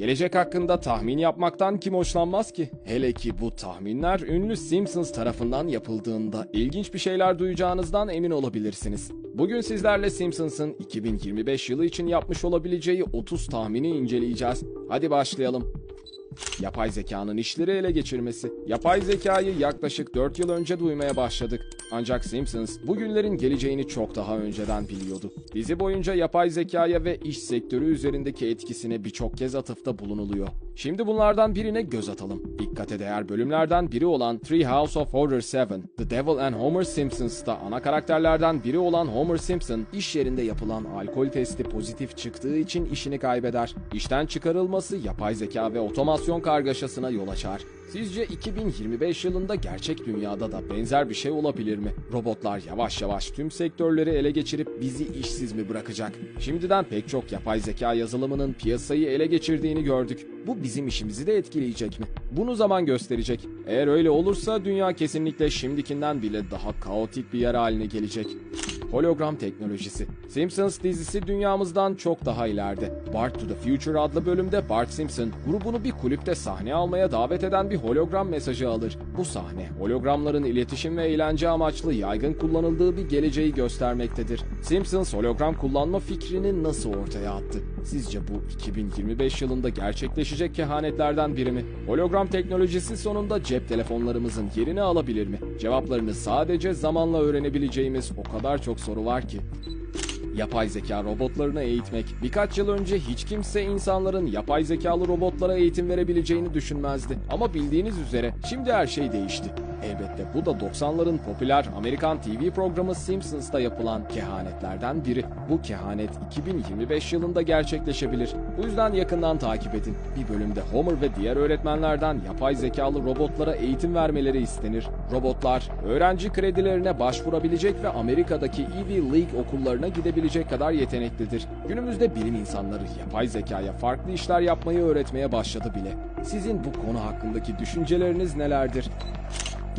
Gelecek hakkında tahmin yapmaktan kim hoşlanmaz ki? Hele ki bu tahminler ünlü Simpsons tarafından yapıldığında ilginç bir şeyler duyacağınızdan emin olabilirsiniz. Bugün sizlerle Simpsons'ın 2025 yılı için yapmış olabileceği 30 tahmini inceleyeceğiz. Hadi başlayalım. Yapay zekanın işleri ele geçirmesi. Yapay zekayı yaklaşık 4 yıl önce duymaya başladık. Ancak Simpsons bugünlerin geleceğini çok daha önceden biliyordu. Dizi boyunca yapay zekaya ve iş sektörü üzerindeki etkisine birçok kez atıfta bulunuluyor. Şimdi bunlardan birine göz atalım. Dikkate değer bölümlerden biri olan Three House of Horror 7, The Devil and Homer Simpsons'ta ana karakterlerden biri olan Homer Simpson, iş yerinde yapılan alkol testi pozitif çıktığı için işini kaybeder. İşten çıkarılması yapay zeka ve otomasyon kargaşasına yol açar. Sizce 2025 yılında gerçek dünyada da benzer bir şey olabilir mi? Robotlar yavaş yavaş tüm sektörleri ele geçirip bizi işsiz mi bırakacak? Şimdiden pek çok yapay zeka yazılımının piyasayı ele geçirdiğini gördük. Bu bizim işimizi de etkileyecek mi? Bunu zaman gösterecek. Eğer öyle olursa dünya kesinlikle şimdikinden bile daha kaotik bir yer haline gelecek. Hologram teknolojisi. Simpsons dizisi dünyamızdan çok daha ileride. Bart to the Future adlı bölümde Bart Simpson grubunu bir kulüpte sahne almaya davet eden bir hologram mesajı alır. Bu sahne hologramların iletişim ve eğlence amaçlı yaygın kullanıldığı bir geleceği göstermektedir. Simpsons hologram kullanma fikrini nasıl ortaya attı? Sizce bu 2025 yılında gerçekleşecek kehanetlerden biri mi? Hologram teknolojisi sonunda cep telefonlarımızın yerini alabilir mi? Cevaplarını sadece zamanla öğrenebileceğimiz o kadar çok soru var ki. Yapay zeka robotlarını eğitmek. Birkaç yıl önce hiç kimse insanların yapay zekalı robotlara eğitim verebileceğini düşünmezdi. Ama bildiğiniz üzere şimdi her şey değişti. Elbette bu da 90'ların popüler Amerikan TV programı Simpsons'ta yapılan kehanetlerden biri. Bu kehanet 2025 yılında gerçekleşebilir. Bu yüzden yakından takip edin. Bir bölümde Homer ve diğer öğretmenlerden yapay zekalı robotlara eğitim vermeleri istenir. Robotlar öğrenci kredilerine başvurabilecek ve Amerika'daki Ivy League okullarına gidebilecek kadar yeteneklidir. Günümüzde bilim insanları yapay zekaya farklı işler yapmayı öğretmeye başladı bile. Sizin bu konu hakkındaki düşünceleriniz nelerdir?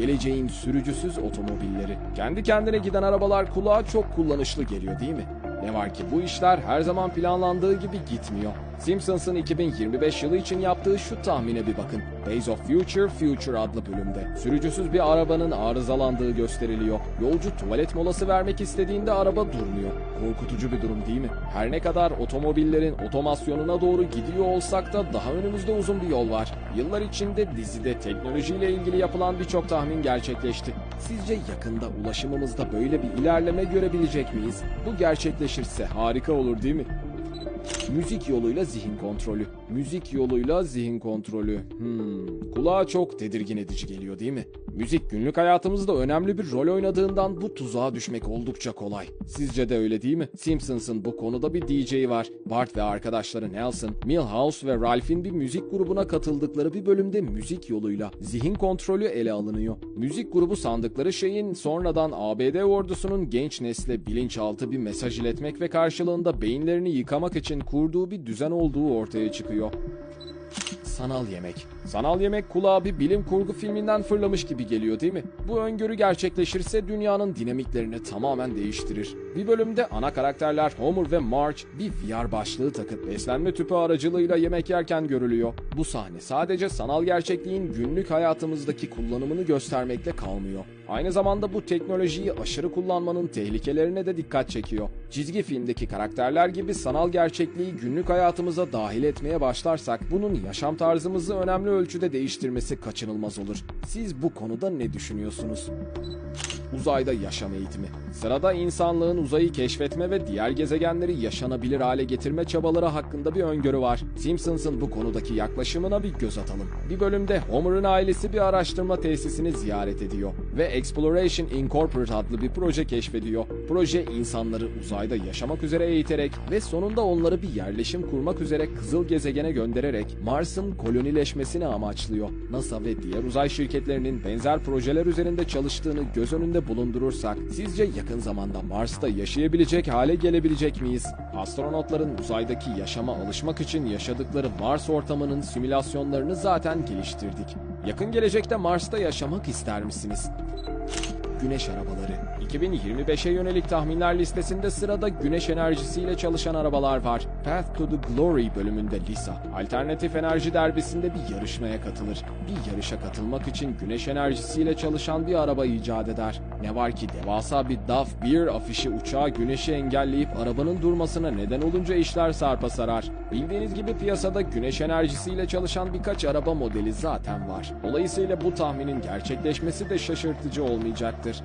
Geleceğin sürücüsüz otomobilleri. Kendi kendine giden arabalar kulağa çok kullanışlı geliyor değil mi? Ne var ki bu işler her zaman planlandığı gibi gitmiyor. Simpsons'ın 2025 yılı için yaptığı şu tahmine bir bakın. Days of Future Future adlı bölümde sürücüsüz bir arabanın arızalandığı gösteriliyor. Yolcu tuvalet molası vermek istediğinde araba durmuyor. Korkutucu bir durum değil mi? Her ne kadar otomobillerin otomasyonuna doğru gidiyor olsak da daha önümüzde uzun bir yol var. Yıllar içinde dizide teknolojiyle ilgili yapılan birçok tahmin gerçekleşti. Sizce yakında ulaşımımızda böyle bir ilerleme görebilecek miyiz? Bu gerçekleşirse harika olur değil mi? Müzik yoluyla zihin kontrolü. Müzik yoluyla zihin kontrolü. Hmm. Kulağa çok tedirgin edici geliyor değil mi? Müzik günlük hayatımızda önemli bir rol oynadığından bu tuzağa düşmek oldukça kolay. Sizce de öyle değil mi? Simpsons'ın bu konuda bir DJ'i var. Bart ve arkadaşları Nelson, Milhouse ve Ralph'in bir müzik grubuna katıldıkları bir bölümde müzik yoluyla zihin kontrolü ele alınıyor. Müzik grubu sandıkları şeyin sonradan ABD ordusunun genç nesle bilinçaltı bir mesaj iletmek ve karşılığında beyinlerini yıkamak için kurduğu bir düzen olduğu ortaya çıkıyor. Sanal yemek. Sanal yemek kulağa bir bilim kurgu filminden fırlamış gibi geliyor değil mi? Bu öngörü gerçekleşirse dünyanın dinamiklerini tamamen değiştirir. Bir bölümde ana karakterler Homer ve Marge bir VR başlığı takıp beslenme tüpü aracılığıyla yemek yerken görülüyor. Bu sahne sadece sanal gerçekliğin günlük hayatımızdaki kullanımını göstermekle kalmıyor. Aynı zamanda bu teknolojiyi aşırı kullanmanın tehlikelerine de dikkat çekiyor. Çizgi filmdeki karakterler gibi sanal gerçekliği günlük hayatımıza dahil etmeye başlarsak bunun yaşam tarzımızı önemli ölçüde değiştirmesi kaçınılmaz olur. Siz bu konuda ne düşünüyorsunuz? Uzayda yaşam eğitimi. Sırada insanlığın uzayı keşfetme ve diğer gezegenleri yaşanabilir hale getirme çabaları hakkında bir öngörü var. Simpsons'ın bu konudaki yaklaşımına bir göz atalım. Bir bölümde Homer'ın ailesi bir araştırma tesisini ziyaret ediyor ve Exploration Incorporated adlı bir proje keşfediyor. Proje insanları uzayda yaşamak üzere eğiterek ve sonunda onları bir yerleşim kurmak üzere kızıl gezegene göndererek Mars'ın kolonileşmesini amaçlıyor. NASA ve diğer uzay şirketlerinin benzer projeler üzerinde çalıştığını göz önünde bulundurursak sizce yakın zamanda Mars'ta yaşayabilecek hale gelebilecek miyiz? Astronotların uzaydaki yaşama alışmak için yaşadıkları Mars ortamının simülasyonlarını zaten geliştirdik. Yakın gelecekte Mars'ta yaşamak ister misiniz? Güneş arabaları. 2025'e yönelik tahminler listesinde sırada güneş enerjisiyle çalışan arabalar var. Path to the Glory bölümünde Lisa, alternatif enerji derbisinde bir yarışmaya katılır. Bir yarışa katılmak için güneş enerjisiyle çalışan bir araba icat eder. Ne var ki devasa bir Duff Beer afişi uçağı güneşi engelleyip arabanın durmasına neden olunca işler sarpa sarar. Bildiğiniz gibi piyasada güneş enerjisiyle çalışan birkaç araba modeli zaten var. Dolayısıyla bu tahminin gerçekleşmesi de şaşırtıcı olmayacaktır.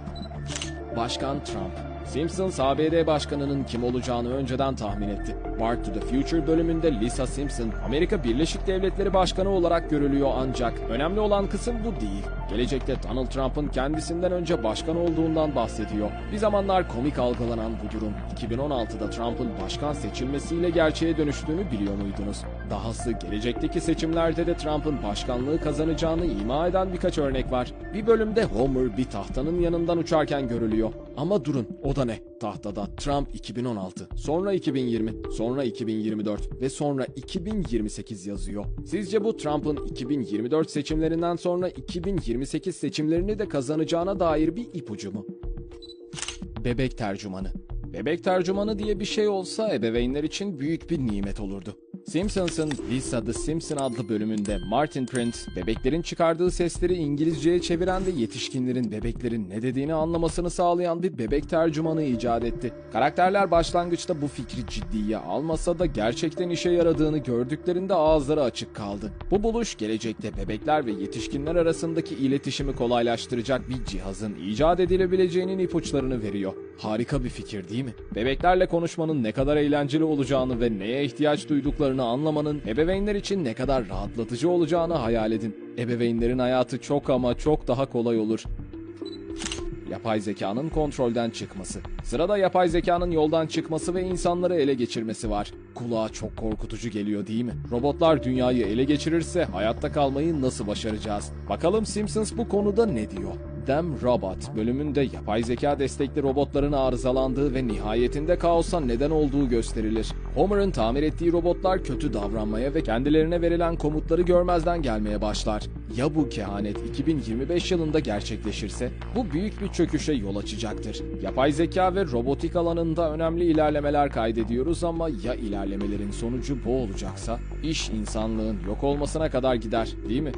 Başkan Trump Simpsons ABD başkanının kim olacağını önceden tahmin etti. Back to the Future bölümünde Lisa Simpson Amerika Birleşik Devletleri Başkanı olarak görülüyor ancak önemli olan kısım bu değil. Gelecekte Donald Trump'ın kendisinden önce başkan olduğundan bahsediyor. Bir zamanlar komik algılanan bu durum 2016'da Trump'ın başkan seçilmesiyle gerçeğe dönüştüğünü biliyor muydunuz? Dahası gelecekteki seçimlerde de Trump'ın başkanlığı kazanacağını ima eden birkaç örnek var. Bir bölümde Homer bir tahtanın yanından uçarken görülüyor. Ama durun o da ne? Tahtada Trump 2016, sonra 2020, sonra 2024 ve sonra 2028 yazıyor. Sizce bu Trump'ın 2024 seçimlerinden sonra 2028 seçimlerini de kazanacağına dair bir ipucu mu? Bebek tercümanı. Bebek tercümanı diye bir şey olsa ebeveynler için büyük bir nimet olurdu. Simpsons'ın Lisa the Simpson adlı bölümünde Martin Prince, bebeklerin çıkardığı sesleri İngilizceye çeviren ve yetişkinlerin bebeklerin ne dediğini anlamasını sağlayan bir bebek tercümanı icat etti. Karakterler başlangıçta bu fikri ciddiye almasa da gerçekten işe yaradığını gördüklerinde ağızları açık kaldı. Bu buluş gelecekte bebekler ve yetişkinler arasındaki iletişimi kolaylaştıracak bir cihazın icat edilebileceğinin ipuçlarını veriyor. Harika bir fikir değil mi? Bebeklerle konuşmanın ne kadar eğlenceli olacağını ve neye ihtiyaç duyduklarını anlamanın ebeveynler için ne kadar rahatlatıcı olacağını hayal edin. Ebeveynlerin hayatı çok ama çok daha kolay olur. Yapay zekanın kontrolden çıkması. Sırada yapay zekanın yoldan çıkması ve insanları ele geçirmesi var. Kulağa çok korkutucu geliyor değil mi? Robotlar dünyayı ele geçirirse hayatta kalmayı nasıl başaracağız? Bakalım Simpsons bu konuda ne diyor? Them Robot bölümünde yapay zeka destekli robotların arızalandığı ve nihayetinde kaosa neden olduğu gösterilir. Homer'ın tamir ettiği robotlar kötü davranmaya ve kendilerine verilen komutları görmezden gelmeye başlar. Ya bu kehanet 2025 yılında gerçekleşirse bu büyük bir çöküşe yol açacaktır. Yapay zeka ve robotik alanında önemli ilerlemeler kaydediyoruz ama ya ilerlemelerin sonucu bu olacaksa iş insanlığın yok olmasına kadar gider değil mi?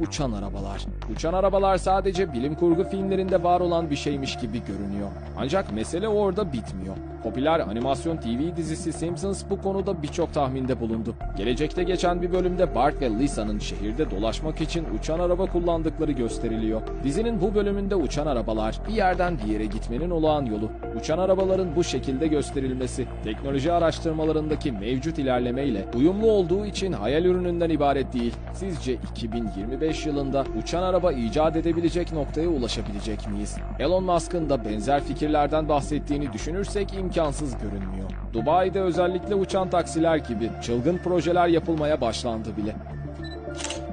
Uçan arabalar. Uçan arabalar sadece bilim kurgu filmlerinde var olan bir şeymiş gibi görünüyor. Ancak mesele orada bitmiyor. Popüler animasyon TV dizisi Simpsons bu konuda birçok tahminde bulundu. Gelecekte geçen bir bölümde Bart ve Lisa'nın şehirde dolaşmak için uçan araba kullandıkları gösteriliyor. Dizinin bu bölümünde uçan arabalar bir yerden bir yere gitmenin olağan yolu. Uçan arabaların bu şekilde gösterilmesi teknoloji araştırmalarındaki mevcut ilerlemeyle uyumlu olduğu için hayal ürününden ibaret değil. Sizce 2025 yılında uçan araba icat edebilecek noktaya ulaşabilecek miyiz? Elon Musk'ın da benzer fikirlerden bahsettiğini düşünürsek imkansız görünmüyor. Dubai'de özellikle uçan taksiler gibi çılgın projeler yapılmaya başlandı bile.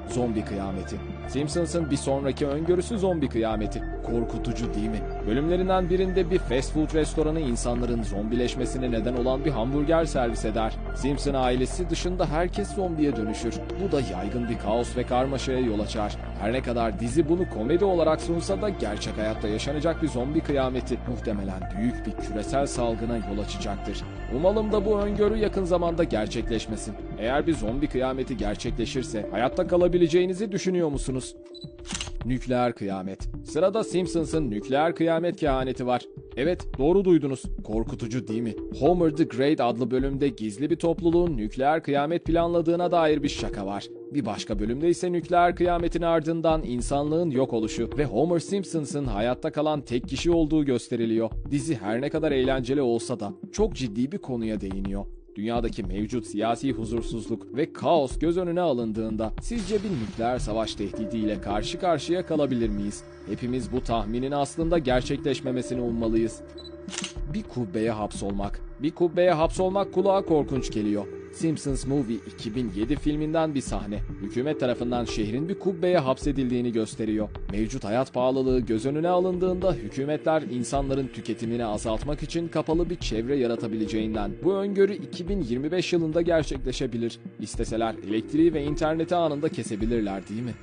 Zombi kıyameti. Simpsons'ın bir sonraki öngörüsü zombi kıyameti. Korkutucu değil mi? Bölümlerinden birinde bir fast food restoranı insanların zombileşmesine neden olan bir hamburger servis eder. Simpson ailesi dışında herkes zombiye dönüşür. Bu da yaygın bir kaos ve karmaşaya yol açar. Her ne kadar dizi bunu komedi olarak sunsa da gerçek hayatta yaşanacak bir zombi kıyameti muhtemelen büyük bir küresel salgına yol açacaktır. Umalım da bu öngörü yakın zamanda gerçekleşmesin. Eğer bir zombi kıyameti gerçekleşirse hayatta kalabileceğinizi düşünüyor musunuz? Nükleer kıyamet. Sırada Simpsons'ın nükleer kıyamet kehaneti var. Evet doğru duydunuz. Korkutucu değil mi? Homer the Great adlı bölümde gizli bir topluluğun nükleer kıyamet planladığına dair bir şaka var. Bir başka bölümde ise nükleer kıyametin ardından insanlığın yok oluşu ve Homer Simpsons'ın hayatta kalan tek kişi olduğu gösteriliyor. Dizi her ne kadar eğlenceli olsa da çok ciddi bir konuya değiniyor. Dünyadaki mevcut siyasi huzursuzluk ve kaos göz önüne alındığında sizce bir nükleer savaş tehdidiyle karşı karşıya kalabilir miyiz? Hepimiz bu tahminin aslında gerçekleşmemesini ummalıyız. Bir kubbeye hapsolmak. Bir kubbeye hapsolmak kulağa korkunç geliyor. Simpsons Movie 2007 filminden bir sahne. Hükümet tarafından şehrin bir kubbeye hapsedildiğini gösteriyor. Mevcut hayat pahalılığı göz önüne alındığında hükümetler insanların tüketimini azaltmak için kapalı bir çevre yaratabileceğinden bu öngörü 2025 yılında gerçekleşebilir. İsteseler elektriği ve interneti anında kesebilirler değil mi?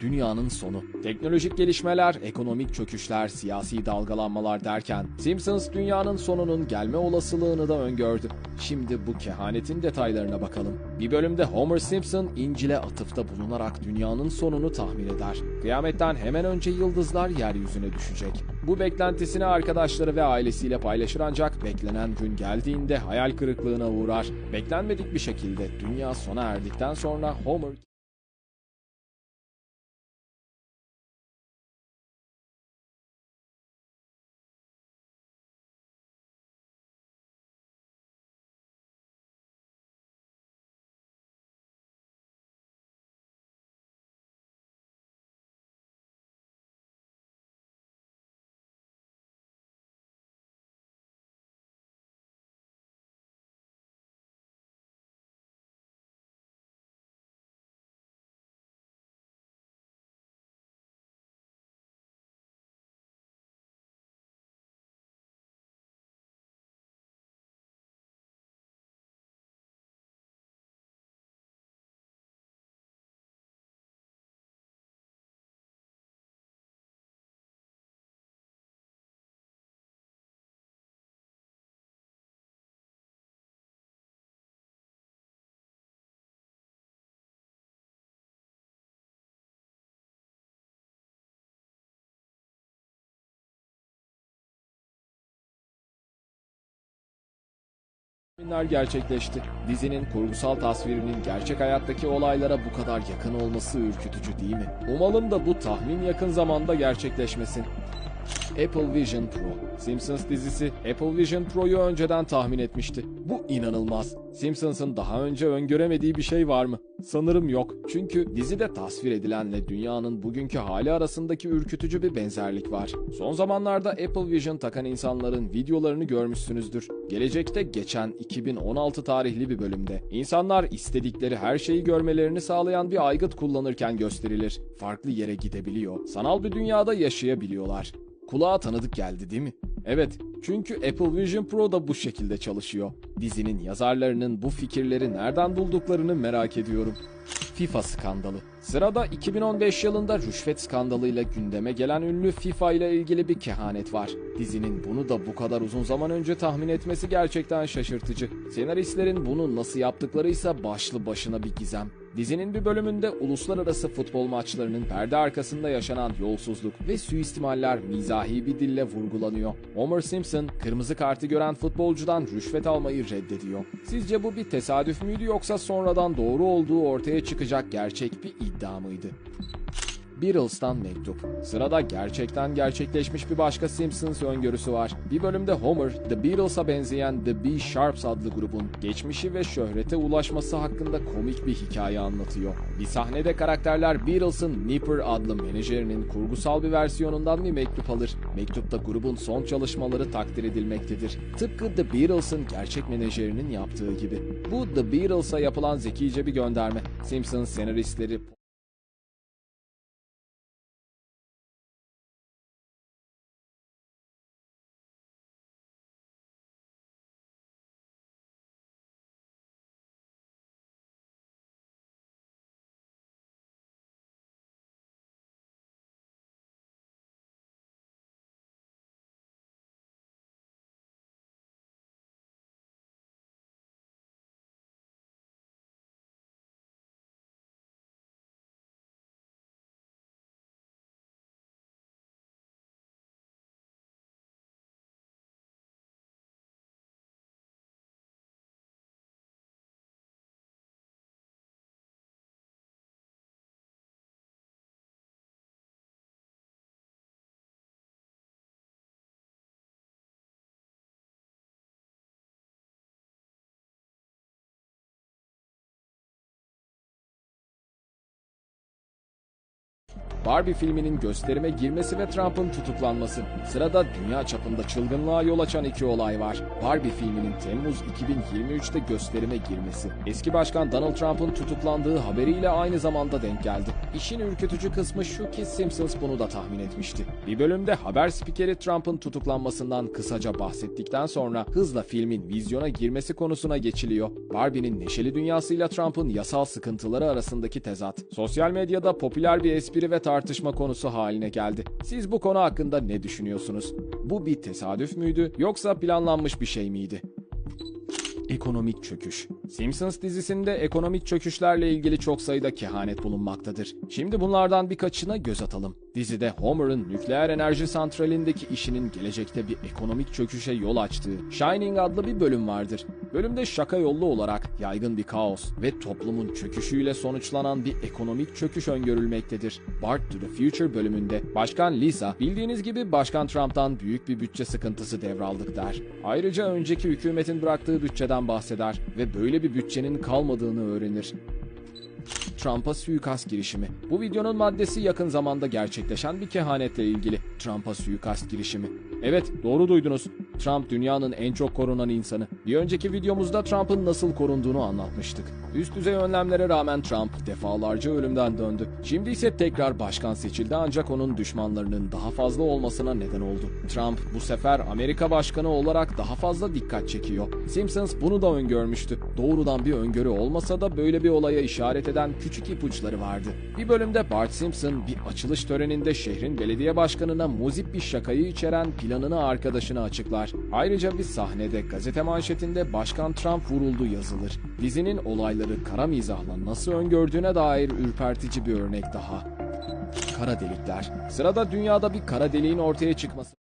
Dünyanın sonu. Teknolojik gelişmeler, ekonomik çöküşler, siyasi dalgalanmalar derken Simpsons dünyanın sonunun gelme olasılığını da öngördü. Şimdi bu kehanetin detaylarına bakalım. Bir bölümde Homer Simpson İncil'e atıfta bulunarak dünyanın sonunu tahmin eder. Kıyametten hemen önce yıldızlar yeryüzüne düşecek. Bu beklentisini arkadaşları ve ailesiyle paylaşır ancak beklenen gün geldiğinde hayal kırıklığına uğrar. Beklenmedik bir şekilde dünya sona erdikten sonra Homer tahminler gerçekleşti. Dizinin kurgusal tasvirinin gerçek hayattaki olaylara bu kadar yakın olması ürkütücü değil mi? Umalım da bu tahmin yakın zamanda gerçekleşmesin. Apple Vision Pro. Simpsons dizisi Apple Vision Pro'yu önceden tahmin etmişti. Bu inanılmaz. Simpsons'ın daha önce öngöremediği bir şey var mı? Sanırım yok. Çünkü dizide tasvir edilenle dünyanın bugünkü hali arasındaki ürkütücü bir benzerlik var. Son zamanlarda Apple Vision takan insanların videolarını görmüşsünüzdür. Gelecekte geçen 2016 tarihli bir bölümde insanlar istedikleri her şeyi görmelerini sağlayan bir aygıt kullanırken gösterilir. Farklı yere gidebiliyor. Sanal bir dünyada yaşayabiliyorlar. Kulağa tanıdık geldi değil mi? Evet, çünkü Apple Vision Pro da bu şekilde çalışıyor. Dizinin yazarlarının bu fikirleri nereden bulduklarını merak ediyorum. FIFA skandalı. Sırada 2015 yılında rüşvet skandalıyla gündeme gelen ünlü FIFA ile ilgili bir kehanet var. Dizinin bunu da bu kadar uzun zaman önce tahmin etmesi gerçekten şaşırtıcı. Senaristlerin bunu nasıl yaptıkları ise başlı başına bir gizem. Dizinin bir bölümünde uluslararası futbol maçlarının perde arkasında yaşanan yolsuzluk ve suistimaller mizahi bir dille vurgulanıyor. Homer Simpson kırmızı kartı gören futbolcudan rüşvet almayı reddediyor. Sizce bu bir tesadüf müydü yoksa sonradan doğru olduğu ortaya çıkacak gerçek bir iddia mıydı? Beatles'tan mektup. Sırada gerçekten gerçekleşmiş bir başka Simpsons öngörüsü var. Bir bölümde Homer, The Beatles'a benzeyen The B Sharps adlı grubun geçmişi ve şöhrete ulaşması hakkında komik bir hikaye anlatıyor. Bir sahnede karakterler Beatles'ın Nipper adlı menajerinin kurgusal bir versiyonundan bir mektup alır. Mektupta grubun son çalışmaları takdir edilmektedir. Tıpkı The Beatles'ın gerçek menajerinin yaptığı gibi. Bu The Beatles'a yapılan zekice bir gönderme. Simpsons senaristleri Barbie filminin gösterime girmesi ve Trump'ın tutuklanması. Sırada dünya çapında çılgınlığa yol açan iki olay var. Barbie filminin Temmuz 2023'te gösterime girmesi. Eski başkan Donald Trump'ın tutuklandığı haberiyle aynı zamanda denk geldi. İşin ürkütücü kısmı şu ki Simpsons bunu da tahmin etmişti. Bir bölümde haber spikeri Trump'ın tutuklanmasından kısaca bahsettikten sonra hızla filmin vizyona girmesi konusuna geçiliyor. Barbie'nin neşeli dünyasıyla Trump'ın yasal sıkıntıları arasındaki tezat. Sosyal medyada popüler bir espri ve tartışma konusu haline geldi. Siz bu konu hakkında ne düşünüyorsunuz? Bu bir tesadüf müydü yoksa planlanmış bir şey miydi? Ekonomik çöküş. Simpsons dizisinde ekonomik çöküşlerle ilgili çok sayıda kehanet bulunmaktadır. Şimdi bunlardan birkaçına göz atalım. Dizide Homer'ın nükleer enerji santralindeki işinin gelecekte bir ekonomik çöküşe yol açtığı Shining adlı bir bölüm vardır. Bölümde şaka yollu olarak yaygın bir kaos ve toplumun çöküşüyle sonuçlanan bir ekonomik çöküş öngörülmektedir. Bart to the Future bölümünde Başkan Lisa bildiğiniz gibi Başkan Trump'tan büyük bir bütçe sıkıntısı devraldık der. Ayrıca önceki hükümetin bıraktığı bütçeden bahseder ve böyle bir bütçenin kalmadığını öğrenir. Trump'a suikast girişimi. Bu videonun maddesi yakın zamanda gerçekleşen bir kehanetle ilgili. Trump'a suikast girişimi. Evet, doğru duydunuz. Trump dünyanın en çok korunan insanı. Bir önceki videomuzda Trump'ın nasıl korunduğunu anlatmıştık. Üst düzey önlemlere rağmen Trump defalarca ölümden döndü. Şimdi ise tekrar başkan seçildi ancak onun düşmanlarının daha fazla olmasına neden oldu. Trump bu sefer Amerika başkanı olarak daha fazla dikkat çekiyor. Simpsons bunu da öngörmüştü. Doğrudan bir öngörü olmasa da böyle bir olaya işaret eden küçük ipuçları vardı. Bir bölümde Bart Simpson bir açılış töreninde şehrin belediye başkanına muzip bir şakayı içeren planını arkadaşına açıklar. Ayrıca bir sahnede gazete manşetinde Başkan Trump vuruldu yazılır. Dizinin olayları kara mizahla nasıl öngördüğüne dair ürpertici bir örnek daha. Kara delikler. Sırada dünyada bir kara deliğin ortaya çıkması